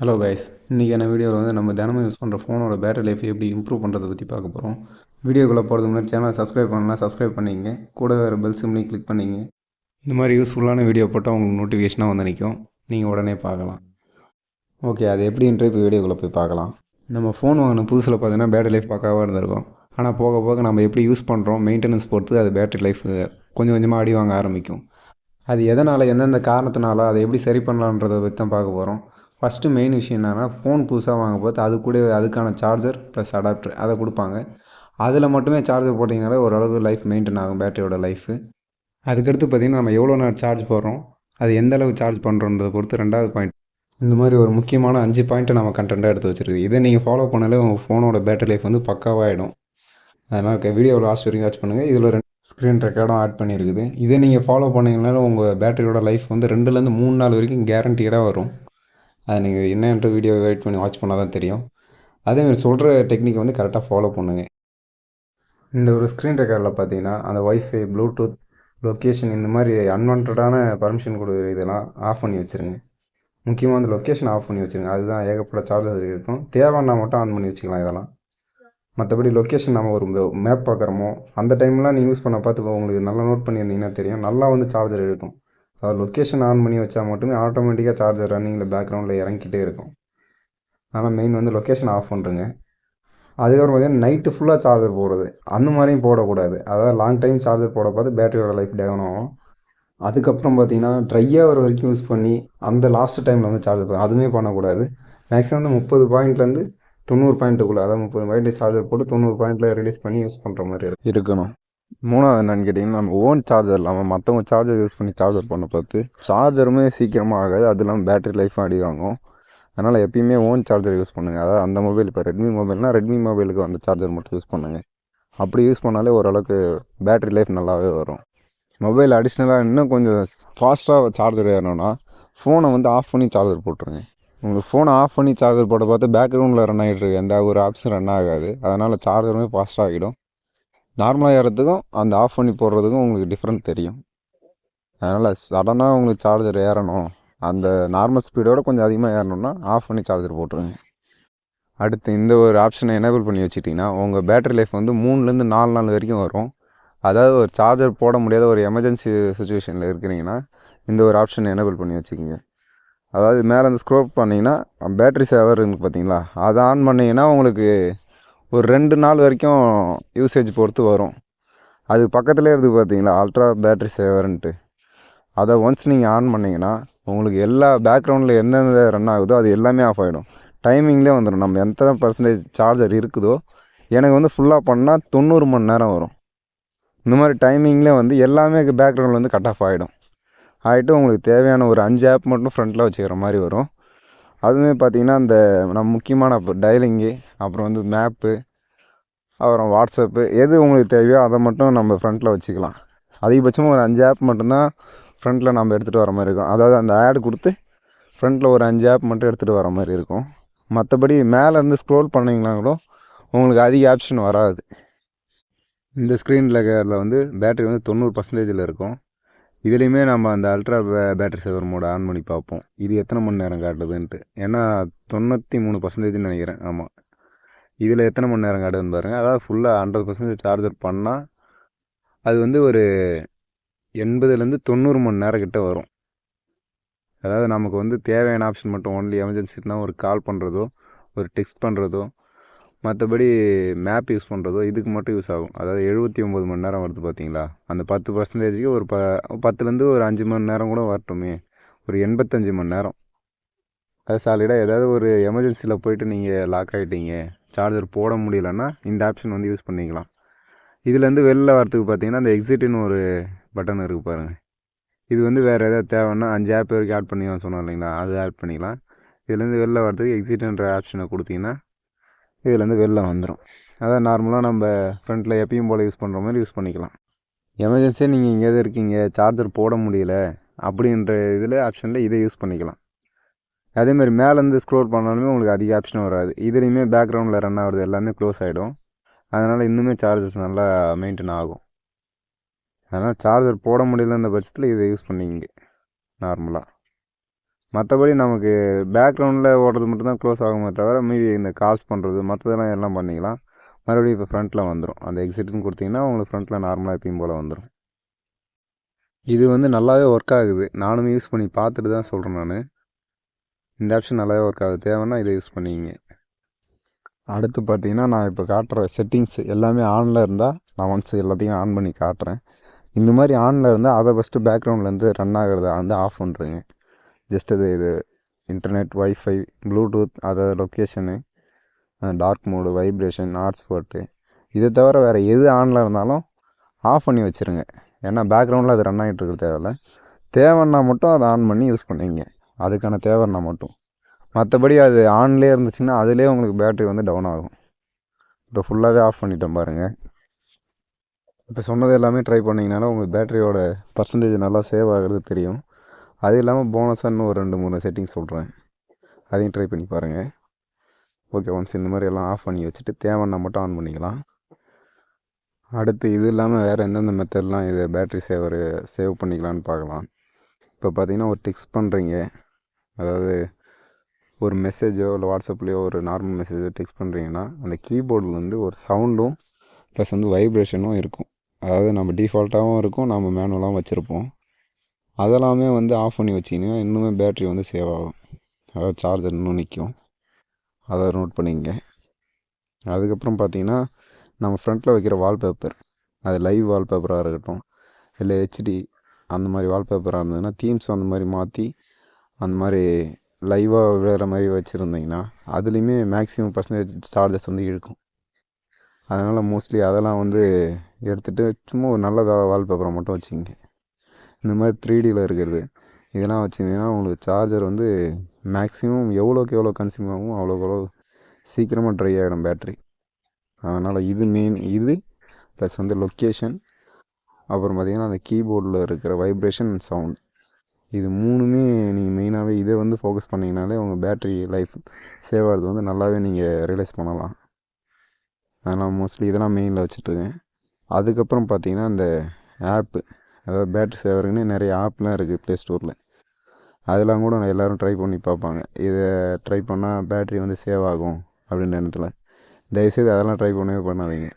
Hello guys இன்றைக்கான வீடியோவில் வந்து நம்ம தினமும் யூஸ் பண்ணுற ஃபோனோட பேட்டரி லைஃப் எப்படி இம்ப்ரூவ் பண்ணுறதை பற்றி பார்க்க போகிறோம் வீடியோக்குள்ளே போகிறதுக்கு முன்னாடி சேனலை சப்ஸ்கிரைப் பண்ணலாம் சப்ஸ்கிரைப் பண்ணிங்க கூட வேறு பெல் சிம்லையும் கிளிக் பண்ணிங்க இந்த மாதிரி யூஸ்ஃபுல்லான வீடியோ போட்டால் உங்களுக்கு நோட்டிஃபிகேஷனாக வந்து நிற்கும் நீங்கள் உடனே பார்க்கலாம். ஓகே அது எப்படின்ற இப்போ வீடியோக்குள்ளே போய் பார்க்கலாம். நம்ம ஃபோன் வாங்கின புதுசில் பார்த்தீங்கன்னா பேட்டரி லைஃப் பக்காவாக இருந்திருக்கும். ஆனால் போக போக நம்ம எப்படி யூஸ் பண்ணுறோம் மெயின்டெனன்ஸ் பொறுத்து அது பேட்டரி லைஃப் கொஞ்சம் கொஞ்சமாக அடி வாங்க ஆரம்பிக்கும். அது எதனால் எந்தெந்த காரணத்தினால அதை எப்படி சரி பண்ணலான்றதை பற்றி தான் பார்க்க போகிறோம் ஃபஸ்ட்டு மெயின் விஷயம் என்னென்னா ஃபோன் புதுசாக வாங்க போது அது கூட அதுக்கான சார்ஜர் ப்ளஸ் அடாப்டர் அதை கொடுப்பாங்க. அதில் மட்டுமே சார்ஜர் போட்டிங்கனாலே ஓரளவு லைஃப் மெயின்டைன் ஆகும் பேட்டரியோட லைஃபு அதுக்கடுத்து பார்த்திங்கன்னா நம்ம எவ்வளோ நேரம் சார்ஜ் போடுறோம் அது எந்த அளவு சார்ஜ் பண்ணுறோன்றதை பொறுத்து ரெண்டாவது பாயிண்ட் இந்த மாதிரி ஒரு முக்கியமான அஞ்சு பாயிண்ட்டை நம்ம கண்டென்ட்டாக எடுத்து வச்சுருக்கு இதை நீங்கள் ஃபாலோ பண்ணாலே உங்கள் ஃபோனோட பேட்டரி லைஃப் வந்து பக்காவாகிடும் அதனால் வீடியோ லாஸ்ட் வரைக்கும் வாட்ச் பண்ணுங்கள் இதில் ரெண்டு ஸ்க்ரீன் ரெக்கார்டும் ஆட் பண்ணியிருக்குது இதை நீங்கள் ஃபாலோ பண்ணிங்கனாலும் உங்கள் பேட்டரியோட லைஃப் வந்து ரெண்டுலேருந்து மூணு நாள் வரைக்கும் கேரண்டியடாக வரும். அது நீங்கள் என்னென்ற வீடியோ வெயிட் பண்ணி வாட்ச் பண்ணால் தான் தெரியும் அதேமாதிரி சொல்கிற டெக்னிக் வந்து கரெக்டாக ஃபாலோ பண்ணுங்கள் இந்த ஒரு ஸ்க்ரீன் ரெக்கார்டில் பார்த்தீங்கன்னா அந்த ஒய்ஃபை ப்ளூடூத் லொக்கேஷன் இந்த மாதிரி அன்வான்டான பர்மிஷன் கொடுக்குற இதெல்லாம் ஆஃப் பண்ணி வச்சுருங்க. முக்கியமாக அந்த லொக்கேஷன் ஆஃப் பண்ணி வச்சுருங்க. அதுதான் ஏகப்பட்ட சார்ஜர் இருக்கும் தேவைன்னா மட்டும் ஆன் பண்ணி வச்சுக்கலாம் இதெல்லாம். மற்றபடி லொக்கேஷன் நம்ம ஒரு மேப் பார்க்குறோமோ அந்த டைம்லாம் நீங்கள் யூஸ் பண்ண பார்த்து உங்களுக்கு நல்லா நோட் பண்ணியிருந்தீங்கன்னா தெரியும். நல்லா வந்து சார்ஜர் இருக்கும். அதாவது லொக்கேஷன் ஆன் பண்ணி வச்சால் மட்டுமே ஆட்டோமேட்டிக்காக சார்ஜர் ரன்னிங்கில் பேக்ரவுண்டில் இறங்கிக்கிட்டே இருக்கும். ஆனால் மெயின் வந்து லொக்கேஷன் ஆஃப் பண்ணுறங்க அதுக்கப்புறம் பார்த்தீங்கன்னா நைட்டு ஃபுல்லாக சார்ஜர் போடுறது. அந்த மாதிரியும் போடக்கூடாது. அதாவது லாங் டைம் சார்ஜர் போட பார்த்து பேட்டரியோட லைஃப் டேவன் ஆகும். அதுக்கப்புறம் பார்த்தீங்கன்னா ட்ரையாக ஒரு வரைக்கும் யூஸ் பண்ணி அந்த லாஸ்ட் டைமில் வந்து சார்ஜர் போடும் அதுவுமே பண்ணக்கூடாது. மேக்ஸிமம் வந்து முப்பது பாயிண்ட்லேருந்து தொண்ணூறு பாயிண்ட்டுக்குள்ளே அதாவது முப்பது பாயிண்ட் சார்ஜர் போட்டு தொண்ணூறு பாயிண்ட்டில் ரிலீஸ் பண்ணி யூஸ் பண்ணுற மாதிரி இருக்கணும். மூணாவது என்னென்னு கேட்டிங்கன்னா நம்ம ஓன் சார்ஜர் இல்லாமல் மற்றவங்க சார்ஜர் யூஸ் பண்ணி சார்ஜர் பண்ண பார்த்து சார்ஜருமே சீக்கிரமாக ஆகாது. அது இல்லாமல் பேட்டரி லைஃப்பும் அடி வாங்கும். அதனால் எப்பயுமே ஓன் சார்ஜர் யூஸ் பண்ணுங்கள் அதாவது அந்த மொபைல் இப்போ ரெட்மி மொபைல்னால் ரெட்மி மொபைலுக்கு அந்த சார்ஜர் மட்டும் யூஸ் பண்ணுங்கள் அப்படி யூஸ் பண்ணாலே ஓரளவுக்கு பேட்டரி லைஃப் நல்லாவே வரும். மொபைல் அடிஷ்னலாக இன்னும் கொஞ்சம் ஃபாஸ்ட்டாக சார்ஜர் ஏறணும்னா ஃபோனை வந்து ஆஃப் பண்ணி சார்ஜர் போட்டுருங்க. உங்களுக்கு ஃபோனை ஆஃப் பண்ணி சார்ஜர் போட்ட பார்த்து பேக்ரவுண்டில் ரன் ஆகிட்டு இருக்கு எந்த ஒரு ஆப்ஸும் ரன் ஆகாது. அதனால் சார்ஜருமே ஃபாஸ்ட்டாக ஆகிடும். நார்மலாக ஏறுறதுக்கும் அந்த ஆஃப் பண்ணி போடுறதுக்கும் உங்களுக்கு டிஃப்ரெண்ட் தெரியும். அதனால் சடனாக உங்களுக்கு சார்ஜர் ஏறணும். அந்த நார்மல் ஸ்பீடோட கொஞ்சம் அதிகமாக ஏறணும்னா ஆஃப் பண்ணி சார்ஜர் போட்டுருங்க. அடுத்து இந்த ஒரு ஆப்ஷனை எனேபிள் பண்ணி வச்சுட்டிங்கன்னா உங்கள் பேட்டரி லைஃப் வந்து மூணுலேருந்து நாலு நாள் வரைக்கும் வரும். அதாவது ஒரு சார்ஜர் போட முடியாத ஒரு எமர்ஜென்சி சுச்சுவேஷனில் இருக்கிறீங்கன்னா இந்த ஒரு ஆப்ஷனை எனேபிள் பண்ணி வச்சுக்கிங்க. அதாவது மேலே அந்த ஸ்க்ரோப் பண்ணிங்கன்னா பேட்ரி இருக்குது பார்த்தீங்களா அதை ஆன் பண்ணிங்கன்னா உங்களுக்கு ஒரு ரெண்டு நாள் வரைக்கும் யூசேஜ் பொறுத்து வரும். அது பக்கத்துலேயே இருக்குது பார்த்தீங்களா அல்ட்ரா பேட்ரி சேவர்ன்ட்டு அதை ஒன்ஸ் நீங்கள் ஆன் பண்ணிங்கன்னா உங்களுக்கு எல்லா பேக்ரவுண்டில் எந்தெந்த ரன் ஆகுதோ அது எல்லாமே ஆஃப் ஆகிடும் டைமிங்லேயே வந்துடும் நம்ம எத்தனை பர்சன்டேஜ் சார்ஜர் இருக்குதோ எனக்கு வந்து ஃபுல்லாக பண்ணால் தொண்ணூறு மணி நேரம் வரும். இந்த மாதிரி டைமிங்லேயே வந்து எல்லாமே பேக்ரவுண்டில் வந்து கட் ஆஃப் ஆகிடும் ஆகிட்டு உங்களுக்கு தேவையான ஒரு அஞ்சு ஆப் மட்டும் ஃப்ரண்ட்டில் வச்சுக்கிற மாதிரி வரும். அதுவுமே பார்த்திங்கன்னா அந்த நம்ம முக்கியமான டைலிங்கு அப்புறம் வந்து மேப்பு அப்புறம் வாட்ஸ்அப்பு எது உங்களுக்கு தேவையோ அதை மட்டும் நம்ம ஃப்ரண்ட்டில் வச்சுக்கலாம். அதிகபட்சமாக ஒரு அஞ்சு ஆப் மட்டும்தான் ஃப்ரண்ட்டில் நம்ம எடுத்துகிட்டு வர மாதிரி இருக்கும். அதாவது அந்த ஆடு கொடுத்து ஃப்ரண்ட்டில் ஒரு அஞ்சு ஆப் மட்டும் எடுத்துகிட்டு வர மாதிரி இருக்கும். மற்றபடி மேலேருந்து ஸ்க்ரோல் பண்ணிங்கன்னா கூட உங்களுக்கு அதிக ஆப்ஷன் வராது. இந்த ஸ்க்ரீனில் வந்து பேட்ரி வந்து தொண்ணூறு பர்சன்டேஜில் இருக்கும். இதுலேயுமே நம்ம அந்த அல்ட்ரா பே பேட்டரி சேவர் மோடு ஆன் பண்ணி பார்ப்போம். இது எத்தனை மணி நேரம் காட்டுதுன்ட்டு. ஏன்னா தொண்ணூற்றி மூணு பர்சன்டேஜ்னு நினைக்கிறேன். ஆமாம் இதில் எத்தனை மணி நேரம் காட்டுதுன்னு பாருங்கள் அதாவது ஃபுல்லாக ஹண்ட்ரட் பர்சன்டேஜ் சார்ஜர் பண்ணால் அது வந்து ஒரு எண்பதுலேருந்து தொண்ணூறு மணி நேரம் கிட்டே வரும். அதாவது நமக்கு வந்து தேவையான ஆப்ஷன் மட்டும் ஒன்லி எமர்ஜென்சினா ஒரு கால் பண்ணுறதோ ஒரு டெக்ஸ்ட் பண்ணுறதோ மற்றபடி மேப் யூஸ் பண்ணுறதோ இதுக்கு மட்டும் யூஸ் ஆகும். அதாவது எழுபத்தி ஒம்பது மணி நேரம் வருது பார்த்தீங்களா அந்த பத்து பர்சன்டேஜுக்கு ஒரு ப பத்துலேருந்து ஒரு அஞ்சு மணி நேரம் கூட வரட்டுமே. ஒரு எண்பத்தஞ்சு மணி நேரம். அது சாலிடாக ஏதாவது ஒரு எமர்ஜென்சியில் போயிட்டு நீங்கள் லாக் ஆகிட்டீங்க சார்ஜர் போட முடியலன்னா இந்த ஆப்ஷன் வந்து யூஸ் பண்ணிக்கலாம். இதுலேருந்து வெளில வரத்துக்கு பார்த்தீங்கன்னா அந்த எக்ஸிட்டுன்னு ஒரு பட்டன் இருக்குது பாருங்கள் இது வந்து வேறு எதாவது தேவைன்னா அஞ்சு ஆப் வரைக்கும் ஆட் பண்ணி சொன்னோம் இல்லைங்களா? அது ஆட் பண்ணிக்கலாம். இதுலேருந்து வெளில வரதுக்கு எக்ஸிட்டுன்ற ஆப்ஷனை கொடுத்தீங்கன்னா இதுலேருந்து வெளில வந்துடும் அதான் நார்மலாக நம்ம ஃப்ரண்ட்டில் எப்பயும் போல் யூஸ் பண்ணுற மாதிரி யூஸ் பண்ணிக்கலாம். எமர்ஜென்சியாக நீங்கள் எங்கேயாவது இருக்கீங்க சார்ஜர் போட முடியல அப்படின்ற இதில் ஆப்ஷனில் இதை யூஸ் பண்ணிக்கலாம். அதேமாதிரி மேலேருந்து ஸ்க்ரோல் பண்ணாலுமே உங்களுக்கு அதிக ஆப்ஷன் வராது. இதுலேயுமே பேக்ரவுண்டில் ரன் ஆகிறது எல்லாமே க்ளோஸ் ஆகிடும் அதனால் இன்னுமே சார்ஜஸ் நல்லா மெயின்டைன் ஆகும். அதனால் சார்ஜர் போட முடியலன்ற பட்சத்தில் இதை யூஸ் பண்ணிங்க நார்மலாக மற்றபடி நமக்கு பேக்ரவுண்டில் ஓடுறது மட்டும்தான் க்ளோஸ் ஆகுமே தவிர மீதி இந்த கால்ஸ் பண்ணுறது மற்றதெல்லாம் எல்லாம் பண்ணிக்கலாம். மறுபடியும் இப்போ ஃப்ரண்ட்டில் வந்துடும் அந்த எக்ஸிட்னு கொடுத்தீங்கன்னா உங்களுக்கு ஃப்ரண்ட்டில் நார்மலாக எப்பயும் போல் வந்துடும் இது வந்து நல்லாவே ஒர்க் ஆகுது. நானும் யூஸ் பண்ணி பார்த்துட்டு தான் சொல்கிறேன் நான். இந்த ஆப்ஷன் நல்லாவே ஒர்க் ஆகுது. தேவைன்னா இதை யூஸ் பண்ணிக்கிங்க அடுத்து பார்த்தீங்கன்னா நான் இப்போ காட்டுற செட்டிங்ஸ் எல்லாமே ஆனில் இருந்தால் நான் ஒன்ஸ் எல்லாத்தையும் ஆன் பண்ணி காட்டுறேன். இந்த மாதிரி ஆனில் இருந்தால் அதை ஃபஸ்ட்டு பேக்ரவுண்ட்லேருந்து ரன் ஆகிறத வந்து ஆஃப் பண்ணுறேங்க ஜஸ்ட் அது இது இன்டர்நெட் ஒய்ஃபை ப்ளூடூத் அதை location dark mode vibration hotspot இதை தவிர வேறு எது ஆனில் இருந்தாலும் ஆஃப் பண்ணி வச்சுருங்க. ஏன்னா பேக்ரவுண்டில் அது ரன் ஆகிட்டு இருக்க தேவையில்ல. தேவைன்னா மட்டும் அதை ஆன் பண்ணி யூஸ் பண்ணிங்க. அதுக்கான தேவைன்னா மட்டும். மற்றபடி அது ஆன்லேயே இருந்துச்சுன்னா அதிலே உங்களுக்கு பேட்ரி வந்து டவுன் ஆகும். இப்போ ஃபுல்லாகவே ஆஃப் பண்ணிட்டேன் பாருங்கள் இப்போ சொன்னது எல்லாமே ட்ரை பண்ணிங்கனால உங்களுக்கு பேட்டரியோட பர்சன்டேஜ் நல்லா சேவ் ஆகிறது தெரியும். அது இல்லாமல் போனஸாக இன்னும் ஒரு ரெண்டு மூணு செட்டிங்ஸ் சொல்கிறேன் அதையும் ட்ரை பண்ணி பாருங்கள் ஓகே ஒன்ஸ் இந்த மாதிரி எல்லாம் ஆஃப் பண்ணி வச்சுட்டு தேவைன்னா மட்டும் ஆன் பண்ணிக்கலாம். அடுத்து இது இல்லாமல் வேறு எந்தெந்த மெத்தட்லாம் இது பேட்ரி சேவர் சேவ் பண்ணிக்கலான்னு பார்க்கலாம். இப்போ பார்த்தீங்கன்னா ஒரு டெக்ஸ்ட் பண்ணுறீங்க அதாவது ஒரு மெசேஜோ இல்லை வாட்ஸ்அப்லேயோ ஒரு நார்மல் மெசேஜோ டெக்ஸ்ட் பண்ணுறீங்கன்னா அந்த கீபோர்டில் வந்து ஒரு சவுண்டும் ப்ளஸ் வந்து வைப்ரேஷனும் இருக்கும். அதாவது நம்ம டிஃபால்ட்டாகவும் இருக்கும் நம்ம மேனுவலாகவும் வச்சுருப்போம். அதெல்லாமே வந்து ஆஃப் பண்ணி வச்சிங்கன்னா இன்னுமே பேட்ரி வந்து சேவ் ஆகும். அதாவது சார்ஜர் இன்னும் நிற்கும் அதை நோட் பண்ணிக்கங்க. அதுக்கப்புறம் பார்த்தீங்கன்னா நம்ம ஃப்ரண்ட்டில் வைக்கிற வால்பேப்பர் அது லைவ் வால்பேப்பராக இருக்கட்டும். இல்லை ஹெச்டி அந்த மாதிரி வால்பேப்பராக இருந்ததுன்னா தீம்ஸ் அந்த மாதிரி மாற்றி அந்த மாதிரி லைவாக விழுற மாதிரி வச்சுருந்தீங்கன்னா அதுலேயுமே மேக்ஸிமம் பர்சன்டேஜ் சார்ஜஸ் வந்து இழுக்கும். அதனால் மோஸ்ட்லி அதெல்லாம் வந்து எடுத்துகிட்டு சும்மா ஒரு நல்ல வால்பேப்பரை மட்டும் வச்சுங்க இந்த மாதிரி த்ரீ டியில் இருக்கிறது. இதெல்லாம் வச்சுருந்தீங்கன்னா உங்களுக்கு சார்ஜர் வந்து மேக்ஸிமம் எவ்வளோக்கு எவ்வளோ கன்ஸ்யூம் ஆகும் அவ்வளோக்கு அவ்வளோ சீக்கிரமாக ட்ரை ஆகிடும் பேட்ரி அதனால் இது மெயின் இது ப்ளஸ் வந்து லொக்கேஷன் அப்புறம் பார்த்திங்கன்னா அந்த கீபோர்டில் இருக்கிற வைப்ரேஷன் அண்ட் சவுண்ட் இது மூணுமே நீங்கள் மெயினாகவே இதை வந்து ஃபோக்கஸ் பண்ணிங்கனாலே உங்கள் பேட்ரி லைஃப் சேவ் ஆகிறது வந்து நல்லாவே நீங்கள் ரியலைஸ் பண்ணலாம். அதனால் மோஸ்ட்லி இதெல்லாம் மெயினில் வச்சுட்ருக்கேன் அதுக்கப்புறம் பார்த்தீங்கன்னா இந்த ஆப்பு அதாவது பேட்ரி சேவருக்குன்னு நிறைய ஆப்லாம் இருக்குது ப்ளே ஸ்டோரில் அதெல்லாம் கூட எல்லோரும் ட்ரை பண்ணி பார்ப்பாங்க. இதை ட்ரை பண்ணால் பேட்ரி வந்து சேவ் ஆகும் அப்படின்ற எண்ணத்தில். தயவுசெய்து அதெல்லாம் ட்ரை பண்ணவே பண்ணாதீங்க.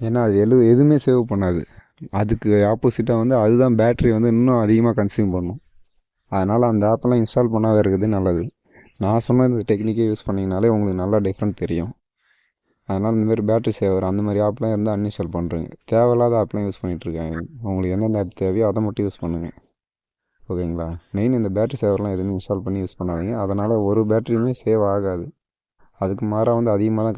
ஏன்னா அது எழு எதுவுமே சேவ் பண்ணாது. அதுக்கு ஆப்போசிட்டாக வந்து அதுதான் பேட்ரி வந்து இன்னும் அதிகமாக கன்சியூம் பண்ணும். அதனால் அந்த ஆப்பெல்லாம் இன்ஸ்டால் பண்ணாத இருக்கிறது நல்லது. நான் சொன்ன இந்த டெக்னிக்கே யூஸ் பண்ணிங்கனாலே உங்களுக்கு நல்லா டிஃப்ரெண்ட் தெரியும். அதனால் இந்த மாதிரி பேட்ரி சேவர் அந்த மாதிரி ஆப்லாம் இருந்தால் அன்இன்ஸ்டால் பண்ணுறேங்க தேவையில்லாத ஆப்லாம் யூஸ் பண்ணிகிட்ருக்காங்க உங்களுக்கு எந்தெந்த ஆப் தேவையோ அதை மட்டும் யூஸ் பண்ணுங்கள் ஓகேங்களா? மெயின் இந்த பேட்ரி சேவர்லாம் எதுவுமே இன்ஸ்டால் பண்ணி யூஸ் பண்ணாதீங்க. அதனால் ஒரு பேட்ரியுமே சேவ் ஆகாது. அதுக்கு மாறாக வந்து அதிகமாக தான்